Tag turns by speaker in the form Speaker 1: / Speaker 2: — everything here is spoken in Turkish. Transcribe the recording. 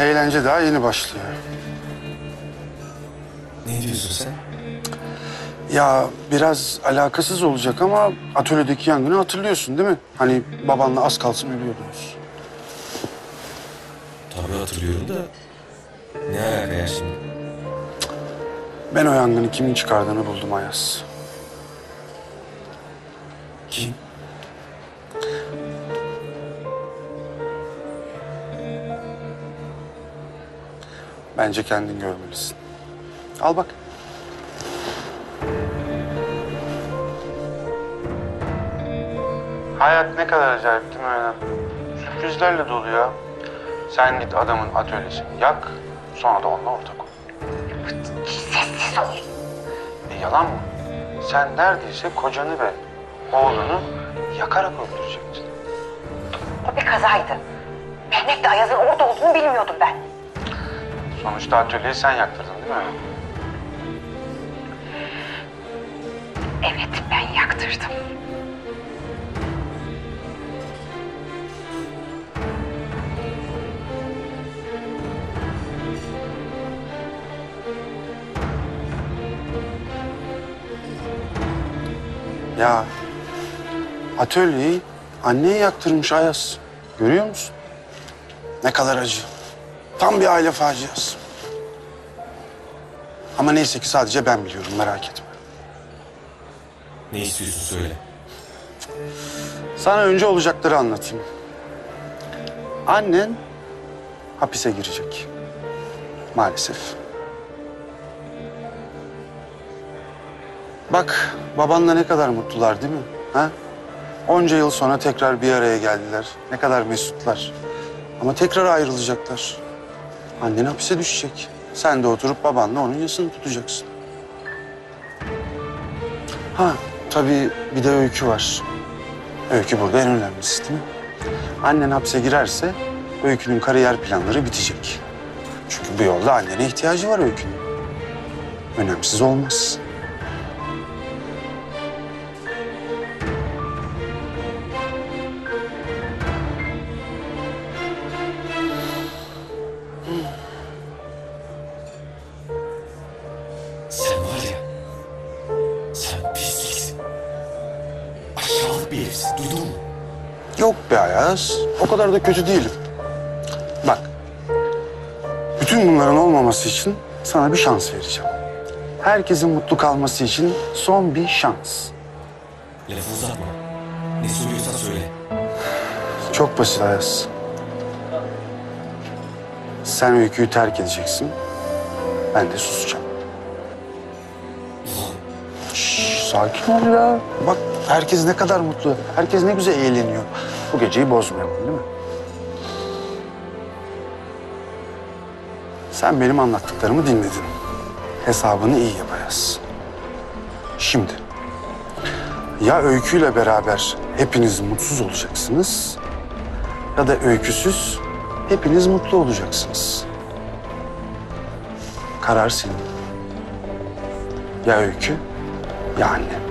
Speaker 1: Eğlence daha yeni başlıyor.
Speaker 2: Ne diyorsun sen?
Speaker 1: Ya biraz alakasız olacak ama atölyedeki yangını hatırlıyorsun değil mi? Hani babanla az kalsın ölüyordunuz.
Speaker 2: Tabii hatırlıyorum da. Ne alaka ya şimdi?
Speaker 1: Ben o yangını kimin çıkardığını buldum Ayaz.
Speaker 2: Kim?
Speaker 1: Bence kendin görmelisin. Al bak. Hayat ne kadar acayip değil mi Önem? Sürprizlerle dolu ya. Sen git adamın atölyesini yak, sonra da onunla ortak ol.
Speaker 3: Sessiz ol.
Speaker 1: E yalan mı? Sen neredeyse kocanı ve oğlunu yakarak öldürecektin.
Speaker 3: O bir kazaydı. Mehmet de Ayaz'ın orada olduğunu bilmiyordum ben.
Speaker 1: Sonuçta atölyeyi sen yaktırdın değil mi?
Speaker 3: Evet ben yaktırdım.
Speaker 1: Ya atölyeyi anneye yaktırmış Ayaz. Görüyor musun? Ne kadar acı. Tam bir aile faciası. Ama neyse ki sadece ben biliyorum merak etme.
Speaker 2: Ne istiyorsun söyle.
Speaker 1: Sana önce olacakları anlatayım. Annen hapise girecek. Maalesef. Bak babanla ne kadar mutlular değil mi? Ha? Onca yıl sonra tekrar bir araya geldiler. Ne kadar mesutlar. Ama tekrar ayrılacaklar. Annen hapise düşecek. Sen de oturup babanla onun yasını tutacaksın. Ha tabii bir de öykü var. Öykü burada en önemlisi değil mi? Annen hapse girerse Öykü'nün kariyer planları bitecek. Çünkü bu yolda annene ihtiyacı var Öykü'nün. Önemsiz olmaz.
Speaker 2: Bir herifsin. Duydun mu?
Speaker 1: Yok be Ayaz. O kadar da kötü değilim. Bak. Bütün bunların olmaması için sana bir şans vereceğim. Herkesin mutlu kalması için son bir şans.
Speaker 2: Lafı uzatma. Ne söylüyorsan söyle.
Speaker 1: Çok basit Ayaz. Sen öyküyü terk edeceksin. Ben de susacağım. Şş, sakin ol ya. Bak herkes ne kadar mutlu. Herkes ne güzel eğleniyor. Bu geceyi bozmayalım değil mi? Sen benim anlattıklarımı dinledin. Hesabını iyi yap Ayaz. Şimdi ya öyküyle beraber hepiniz mutsuz olacaksınız ya da öyküsüz hepiniz mutlu olacaksınız. Karar senin. Ya öykü ya annem.